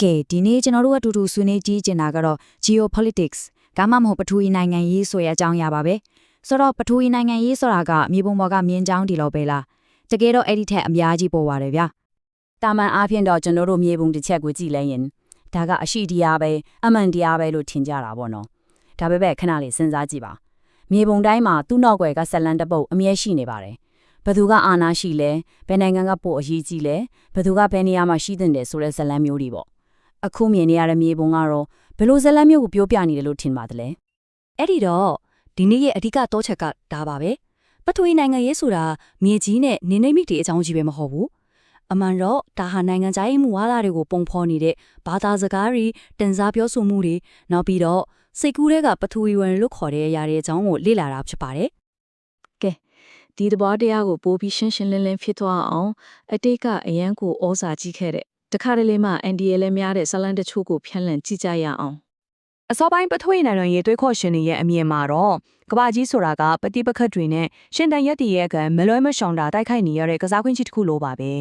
ကဲဒီနေ့ကျွန်တော်တို့အတူတူဆွေးနွေးကြည့်ချင်တာကတော့ geopolitics ကမှမဟုတ်ပထဝီနိုင်ငံရေးဆိုတဲ့အကြောင်းအရာပါပဲဆိုတော့ပထဝီနိုင်ငံရေးဆိုတာကမြေပုံပေါ်ကမြင်းချောင်းဒီလိုပဲလားတကယ်တော့အဲ့ဒီထက်အများကြီးပေါ်ပါတယ်ဗျာတာမန်အားဖြင့်တော့ကျွန်တော်တို့မြေပုံတစ်ချက်ကိုကြည့်လိုက်ရင်ဒါကအရှိတရားပဲအမှန်တရားပဲလို့ထင်ကြတာပေါ့နော်ဒါပေမဲ့ခဏလေးစဉ်းစားကြည့်ပါမြေပုံတိုင်းမှာသူ့နောက်ွယ်ကဆက်လန်တစ်ပုတ်အမြဲရှိနေပါတယ်ဘယ်သူကအာဏာရှိလဲဘယ်နိုင်ငံကပို့အရေးကြီးလဲဘယ်သူကဘယ်နေရာမှာရှိတဲ့တယ်ဆိုတဲ့ဇတ်လန်မျိုးတွေပေါ့ အခုမြင်နေရတဲ့မြေပုံကတော့ဘယ်လိုဇတ်လန်မျိုးကိုပြောပြနေတယ်လို့ထင်ပါသလဲအဲ့ဒီတော့ဒီနေ့ရဲ့အဓိကတော့ချက်ကဒါပါပဲပထဝီနိုင်ငံရေးဆိုတာမြေကြီးနဲ့နေနေမိတွေအကြောင်းကြီးပဲမဟုတ်ဘူးအမှန်တော့ဒါဟာနိုင်ငံခြားရေးမူဝါဒတွေကိုပုံဖော်နေတဲ့ဘာသာစကားတွေတင်စားပြောဆိုမှုတွေနောက်ပြီးတော့စိတ်ကူးတဲ့ကပထဝီဝင်လို့ခေါ်တဲ့အရာတွေအကြောင်းကိုလေ့လာတာဖြစ်ပါတယ်ကဲဒီသဘောတရားကိုပိုးပြီးရှင်းရှင်းလင်းလင်းဖြစ်သွားအောင်အတိတ်ကအရန်ကိုဩစာကြီးခဲ့တဲ့ တခါတလေမှ NDL လည်းများတဲ့ဇလန်တချို့ကိုဖျက်လန့်ကြည့်ကြရအောင်အစောပိုင်းပထွေးနိုင်ငံရေးတွေးခေါ်ရှင်တွေရဲ့အမြင်မှာတော့ကဘာကြီးဆိုတာကပฏิပခတ်တွေနဲ့ရှင်တန်ရက်တည်ရဲ့ကံမလွဲမရှောင်တာတိုက်ခိုက်နေရတဲ့ကစားခွင့်ကြီးတစ်ခုလိုပါပဲ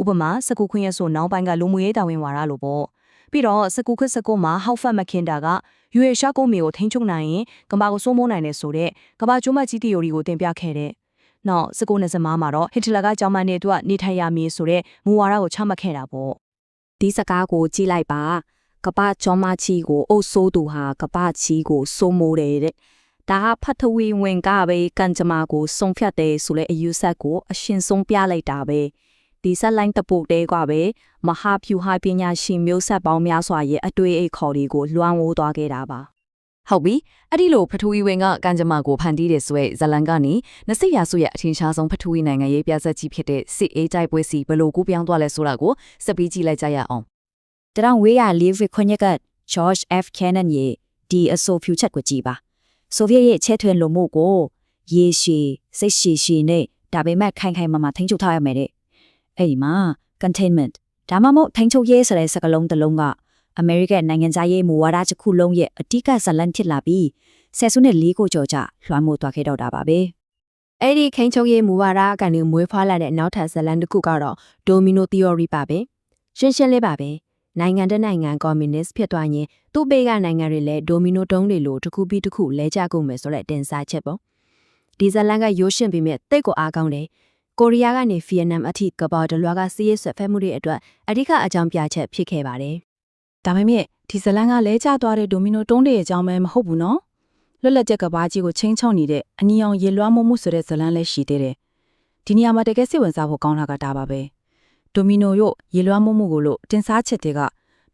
ဥပမာစကူခွင့်ရဆိုနောက်ပိုင်းကလူမှုရေးတာဝန်ဝါဒလိုပေါ့ပြီးတော့စကူခွတ်စကူမှာဟောက်ဖတ်မခင်တာကယူရရှာကုန်းမီကိုထိန်းချုပ်နိုင်ရင်ကဘာကိုစိုးမိုးနိုင်တယ်ဆိုတဲ့ကဘာကျိုးမကြီးတီယိုရီကိုတင်ပြခဲ့တဲ့နောက်စကူနစမားမှာတော့ဟစ်တလာကကြောင်မနေသူကနေထိုင်ရမည်ဆိုတဲ့မူဝါဒကိုချမှတ်ခဲ့တာပေါ့ ဒီစကားကိုကြည့်လိုက်ပါကပ္ပချောမချီကိုအုပ်ဆိုးသူဟာကပ္ပချီကိုစိုးမိုးတယ်တဲ့ဒါဟာဖတ်ထဝီဝင်ကပဲကံကြမ္မာကိုစုံဖြတ်တယ်ဆိုတဲ့အယူဆကိုအရှင်ဆုံးပြလိုက်တာပဲဒီဆက်လိုင်းတပုတ်တဲကပဲမဟာဖြူဟာပညာရှင်မျိုးဆက်ပေါင်းများစွာရဲ့အတွေ့အခေါ်တွေကိုလွှမ်းမိုးသွားခဲ့တာပါ ဟုတ်ပြီအဲ့ဒီလိုဖထဝီဝင်ကကံကြမ္မာကိုဖန်တီးတယ်ဆိုရဲဇလန်ကနေနစိရာစုရဲ့အထင်ရှားဆုံးဖထဝီနိုင်ငံရေးပြဆက်ကြီးဖြစ်တဲ့စစ်အေးကြိုက်ပွဲစီဘယ်လိုကူးပြောင်းသွားလဲဆိုတာကိုစပ်ပြီးကြည့်လိုက်ကြရအောင်တရောင်ဝေးရလေးဗစ်ခွန်ရက George F Cannon ရဲ့ဒီအဆိုဖြူချက်ကိုကြည်ပါဆိုဗီယက်ရဲ့ချဲထွင်လိုမှုကိုရေရှည်စိတ်ရှည်ရှည်နဲ့ဒါပေမဲ့ခိုင်ခိုင်မာမာထိန်းချုပ်ထားရမယ်တဲ့အဲ့ဒီမှာ containment ဒါမှမဟုတ်ထိန်းချုပ်ရေးဆိုတဲ့စကားလုံးတစ်လုံးက အမေရိကန်နိုင်ငံသားရေးမူဝါဒတစ်ခုလုံးရဲ့အဓိကဇာတ်လမ်းဖြစ်လာပြီးဆယ်စုနှစ်လေးကိုကျော်ကြလွှမ်းမိုးသွားခဲ့တော့တာပါပဲအဲ့ဒီခိန်ချုပ်ရေးမူဝါဒကနေမွေးဖွားလာတဲ့နောက်ထပ်ဇတ်လန်တစ်ခုကတော့ Domino Theory ပါပဲရှင်းရှင်းလေးပါပဲနိုင်ငံတစ်နိုင်ငံကွန်မြူနစ်ဖြစ်သွားရင်သူ့ဘေးကနိုင်ငံတွေလည်း Domino တုံးတွေလိုတစ်ခုပြီးတစ်ခုလဲကျကုန်မယ်ဆိုတဲ့တင်စားချက်ပေါ့ဒီဇတ်လန်ကရိုးရှင်းပြီးမြတ်တိတ်ကိုအားကောင်းတယ်ကိုရီးယားကနေဗီယက်နမ်အထိကမ္ဘာတလွှားကစီးရဲဆွဲဖက်မှုတွေအတွက်အဓိကအကြောင်းပြချက်ဖြစ်ခဲ့ပါတယ် ဒါပေမဲ့ဒီဇလန်ကလဲကျသွားတဲ့ဒိုမီနိုတုံးတွေရဲ့အကြောင်းပဲမဟုတ်ဘူးနော်လွတ်လပ်ချက်ကဘာကြီးကိုချင်းချောင်းနေတဲ့အနီအောင်ရေလွှမ်းမိုးမှုဆိုတဲ့ဇလန်လည်းရှိသေးတယ်ဒီနေရာမှာတကယ်စိတ်ဝင်စားဖို့ကောင်းတာကဒါပါပဲဒိုမီနိုတို့ရေလွှမ်းမိုးမှုကိုလို့တင်စားချက်တွေက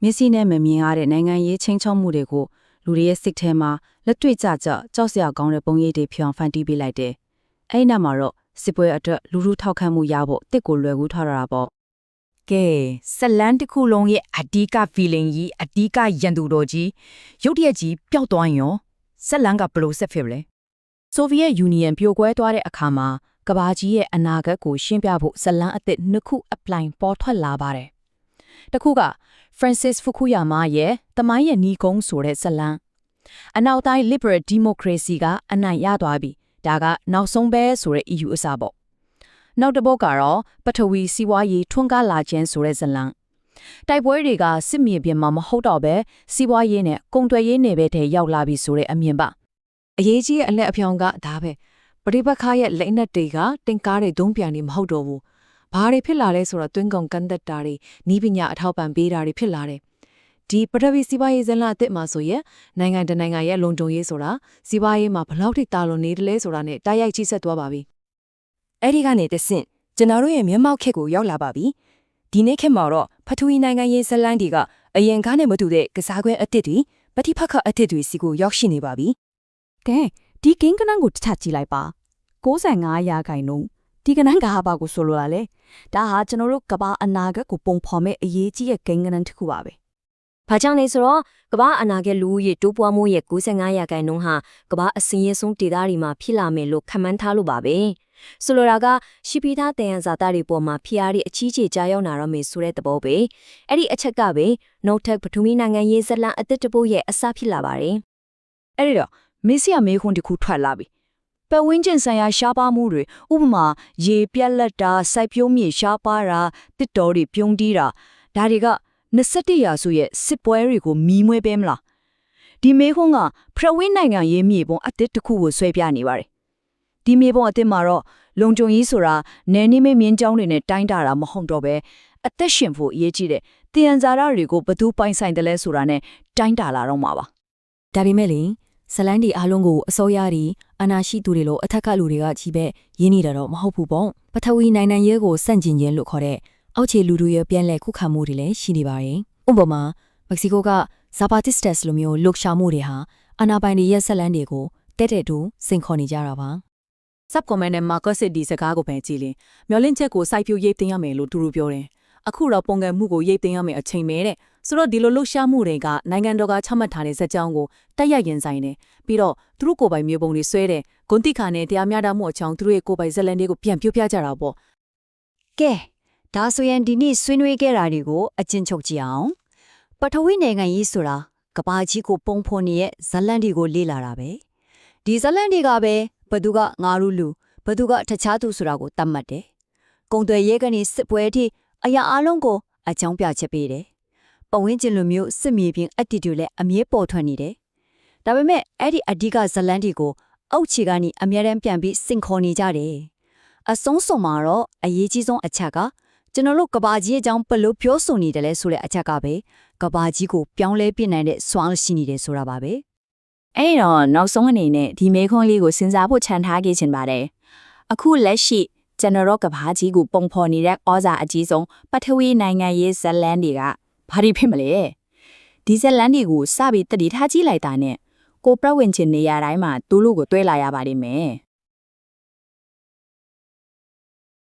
မျက်စိနဲ့မမြင်ရတဲ့နိုင်ငံရေးချင်းချောင်းမှုတွေကိုလူတွေရဲ့စိတ်ထဲမှာလက်တွေ့ကြကြကြောက်စရာကောင်းတဲ့ပုံရိပ်တွေဖြောင်းဖန်တီးပေးလိုက်တယ်အဲ့ဒီနောက်မှာတော့စစ်ပွဲအတွက်လူလူထောက်ခံမှုရဖို့တစ်ကိုလွယ်ကူထားတာပေါ့ ကဲဆက်လန်းတစ်ခုလုံးရဲ့အဓိက feeling ကြီးအဓိကရန်သူတော်ကြီးရုတ်တရက်ကြီးပျောက်သွားရင်ရောဆက်လန်းကဘယ်လိုဆက်ဖြစ်လဲဆိုဗီယက်ယူနီယံပြိုကွဲသွားတဲ့အခါမှာကဘာကြီးရဲ့အနာဂတ်ကိုရှင်းပြဖို့ဇလန်းအသစ်နှစ်ခုအပလိုင်ပေါ်ထွက်လာပါတယ်တစ်ခုက Francis Fukuyama ရဲ့တမိုင်းရဲ့နီကုန်းဆိုတဲ့ဇလန်းအနောက်တိုင်း liberal democracy ကအနိုင်ရသွားပြီဒါကနောက်ဆုံးပဲဆိုတဲ့ EU အစားပေါ့ နောက်တစ်ပုတ်ကတော့ပထဝီစီးပွားရေးထွန်းကားလာခြင်းဆိုတဲ့ဇလံတိုက်ပွဲတွေကစစ်မြေပြင်မှာမဟုတ်တော့ပဲစီးပွားရေးနဲ့ကုန်သွယ်ရေးနယ်ပယ်ထဲရောက်လာပြီဆိုတဲ့အမြင်ပါအရေးကြီးတဲ့အလက်အပြောင်ကဒါပဲပရိပခါရဲ့လက်နက်တွေကတင်ကားတွေဒုံးပြန်နေမဟုတ်တော့ဘူးဘာတွေဖြစ်လာလဲဆိုတော့တွင်းကုန်ကန့်သက်တာတွေနီးပညာအထောက်ပံ့ပေးတာတွေဖြစ်လာတယ်ဒီပထဝီစီးပွားရေးဇလံအစ်စ်မှာဆိုရင်နိုင်ငံတနိုင်ငံရဲ့လုံခြုံရေးဆိုတာစီးပွားရေးမှာဘယ်လောက်ထိတာလွန်နေတယ်လဲဆိုတာနဲ့တိုက်ရိုက်ချိဆက်သွားပါပြီ အဲ့ဒီကနေတဆင့်ကျွန်တော်တို့ရဲ့မျက်မှောက်ခက်ကိုရောက်လာပါပြီဒီနေ့ခေတ်မှာတော့ဖထဝီနိုင်ငံရေးဇလန်းတွေကအရင်ကနဲ့မတူတဲ့ကစားကွင်းအစ်စ်တွေပฏิဖက်ခအစ်စ်တွေစီကိုရောက်ရှိနေပါပြီကဲဒီကင်းကနန်းကိုတစ်ချက်ကြည့်လိုက်ပါ65ရာခိုင်နှုန်းဒီကနန်းကဟာပါကိုဆိုလိုတာလေဒါဟာကျွန်တော်တို့ကဘာအနာဂတ်ကိုပုံဖော်မဲ့အရေးကြီးတဲ့ကင်းကနန်းတစ်ခုပါပဲ။ ဘာကြောင့်လဲဆိုတော့ကမ္ဘာအနာဂတ်လူဦးရေတိုးပွားမှုရဲ့95ရာခိုင်နှုန်းဟာကမ္ဘာအစင်းရဲဆုံးဒေသတွေမှာဖြစ်လာမယ်လို့ခန့်မှန်းထားလို့ပါပဲ။ဆိုလိုတာကရှိပီသားတယံဇာတာတွေပေါ်မှာဖျားရီအချီးချေကြားရောက်လာတော့မယ်ဆိုတဲ့သဘောပဲ။အဲ့ဒီအချက်ကပဲနောက်ထပ်ပထဝီနိုင်ငံရေးဇလန်အသစ်တပုတ်ရဲ့အစဖြစ်လာပါတယ်အဲ့ဒီတော့မေဆီယာမေခွန်းတစ်ခုထွက်လာပြီပတ်ဝန်းကျင်ဆိုင်ရာရှားပါမှုတွေဥပမာရေပြက်လက်တာစိုက်ပျိုးမြေရှားပါတာတစ်တော်တွေပြုံးတီးတာဒါတွေက 21ရာစုရဲ့စစ်ပွဲတွေကိုမီးမွေးပေးမလားဒီမေခွန်းကဖရဝင်းနိုင်ငံရေးမြေပုံအသစ်တစ်ခုကိုဆွဲပြနေပါတယ်ဒီမြေပုံအသစ်မှာတော့လုံခြုံရေးဆိုတာနယ်နိမိတ်မြင်းကြောင်းတွေနဲ့တိုင်းတာတာမဟုတ်တော့ပဲအသက်ရှင်ဖို့အရေးကြီးတယ်တည်ရန်ဇာရတွေကိုဘသူပိုင်ဆိုင်တယ်လဲဆိုတာနဲ့တိုင်းတာလာတော့မှာပါဒါပေမဲ့လေဇလန်ဒီအားလုံးကိုအစိုးရတွေအနာရှိသူတွေလိုအထက်ကလူတွေကကြီးပဲရင်းနေတာတော့မဟုတ်ဘူးပေါ့ပထဝီနိုင်ငံရေးကိုစန့်ကျင်ခြင်းလို့ခေါ်တဲ့ အောက်ခြေလူတွေရဲ့ပြန်လည်ခုခံမှုတွေလည်းရှိနေပါတယ်ဥပမာမက္ကဆီကိုကဇာပါတစ်စတက်လိုမျိုးလှုပ်ရှားမှုတွေဟာအနာပိုင်တွေရဲ့ဇလန်တွေကိုတဲ့တဲ့တူစိန်ခေါ်နေကြတာပါ sub comment နဲ့ market city စကားကိုပဲကြည့်လင်မျောလင့်ချက်ကိုစိုက်ပြိုရေးတင်ရမယ်လို့သူတို့ပြောတယ်အခုတော့ပုံကံမှုကိုရေးတင်ရမယ်အချိန်မဲတဲ့ဆိုတော့ဒီလိုလှုပ်ရှားမှုတွေကနိုင်ငံတော်ကချမှတ်ထားတဲ့ဇက်ကြောင်းကိုတက်ရိုက်ရင်ဆိုင်တယ်ပြီးတော့သူတို့ကိုယ်ပိုင်မျိုးပုံတွေဆွဲတယ်ဂွန်တိခါနဲ့တရားမျှတမှုအကြောင်းသူတို့ရဲ့ကိုယ်ပိုင်ဇက်လန်တွေကိုပြန်ပြပြကြတာပေါ့ကဲ ဒါဆိုရင်ဒီနေ့ဆွေးနွေးခဲ့တာတွေကိုအကျဉ်းချုပ်ကြည့်အောင်ပထဝီနိုင်ငံရေးဆိုတာကဘာကြီးကိုပုံဖော်နေတဲ့ဇလန်ဒီကိုလေ့လာတာပဲဒီဇလန်ဒီကပဲဘသူကငါရူလူဘသူကတခြားသူဆိုတာကိုတတ်မှတ်တယ်ကုံသွယ်ရဲကနေစစ်ပွဲအထိအရာအလုံးကိုအကြောင်းပြချက်ပေးတယ်ပဝင်းကျင်လိုမျိုးစစ်မြေပြင် attitude လည်းအမြဲပေါ်ထွက်နေတယ်ဒါပေမဲ့အဲ့ဒီအဓိကဇလန်ဒီကိုအောက်ခြေကနေအမြဲတမ်းပြန်ပြီးစင်ခေါ်နေကြတယ်အဆုံးစွန်မှာတော့အရေးကြီးဆုံးအချက်က ကျွန်တော်တို့ကဘာကြီးအကြောင်းဘယ်လို့ပြောဆိုနေတယ်လဲဆိုတဲ့အချက်ကပဲကဘာကြီးကိုပြောင်းလဲပြနိုင်တဲ့စွမ်းရှိနေတယ်ဆိုတာပါပဲအဲ့တော့နောက်ဆုံးအနေနဲ့ဒီမေခွန်းလေးကိုစဉ်းစားဖို့ခြံထားခဲ့ချင်ပါတယ်အခုလက်ရှိကျွန်တော်တို့ကဘာကြီးကိုပုံဖော်နေတဲ့ဩဇာအကြီးဆုံးပထဝီနိုင်ငံရေးဇလန်တွေကဘာတွေဖြစ်မလဲဒီဇလန်တွေကိုစပြီးတတိထားကြည့်လိုက်တာနဲ့ကိုပြဝဝင်ချင်နေရတိုင်းမှာသူ့လူကိုတွဲလာရပါလိမ့်မယ်